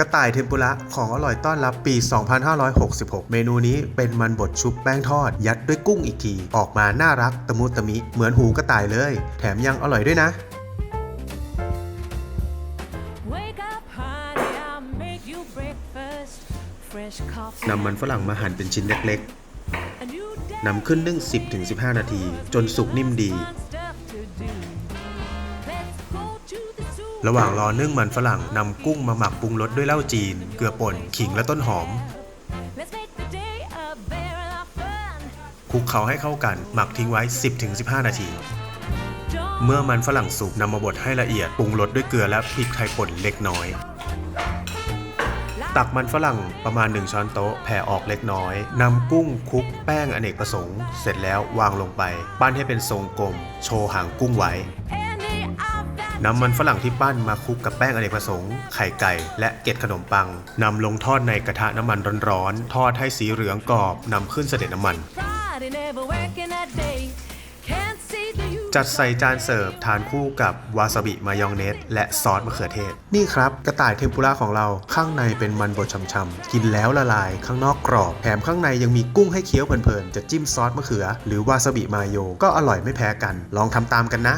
กระต่ายเทมปุระของอร่อยต้อนรับปี 2566 เมนูนี้เป็นมันบดชุบแป้งทอด ยัดด้วยกุ้งอีกที ออกมาน่ารักตะมุตะมิ เหมือนหูกระต่ายเลย แถมยังอร่อยด้วยนะ Wake up, honey, I'll make you breakfast. Fresh coffee. นำมันฝรั่งมาหั่นเป็นชิ้นเล็ก a new day. ๆนำขึ้นนึ่ง 10-15 นาที จนสุกนิ่มดี ระหว่างรอนึ่งมันฝรั่งนำกุ้งมาหมักปรุงรสด้วยเหล้าจีน เกลือป่นขิงและต้นหอมคลุกเคล้าให้เข้ากันหมักทิ้งไว้ 10-15 นาที เมื่อมันฝรั่งสุกนำมาบดให้ละเอียดปรุงรสด้วยเกลือและพริกไทยป่นเล็กน้อย ตักมันฝรั่งประมาณ 1 ช้อนโต๊ะแผ่ออกเล็กน้อยนำกุ้งคลุกแป้งอเนกประสงค์ เสร็จแล้ววางลงไป ปั้นให้เป็นทรงกลม โชว์หางกุ้งไว้ นำมันฝรั่งที่ปั้นมาคลุกกับแป้งอเนกประสงค์ไข่ไก่ และเกล็ดขนมปังนำลงทอดในกระทะน้ำมันร้อนๆทอดให้สีเหลืองกรอบนำขึ้นเสด็จน้ำมัน จัดใส่จานเสิร์ฟทานคู่กับวาซาบิมายองเนสและซอสมะเขือเทศ นี่ครับกระต่ายเทมปุระของเราข้างในเป็นมันบดช่ำๆกินแล้วละลายข้างนอกกรอบแถมข้างในยังมีกุ้งให้เคี้ยวเพลินๆจะจิ้มซอสมะเขือ หรือวาซาบิมายโยก็อร่อยไม่แพ้กัน ลองทำตามกันนะ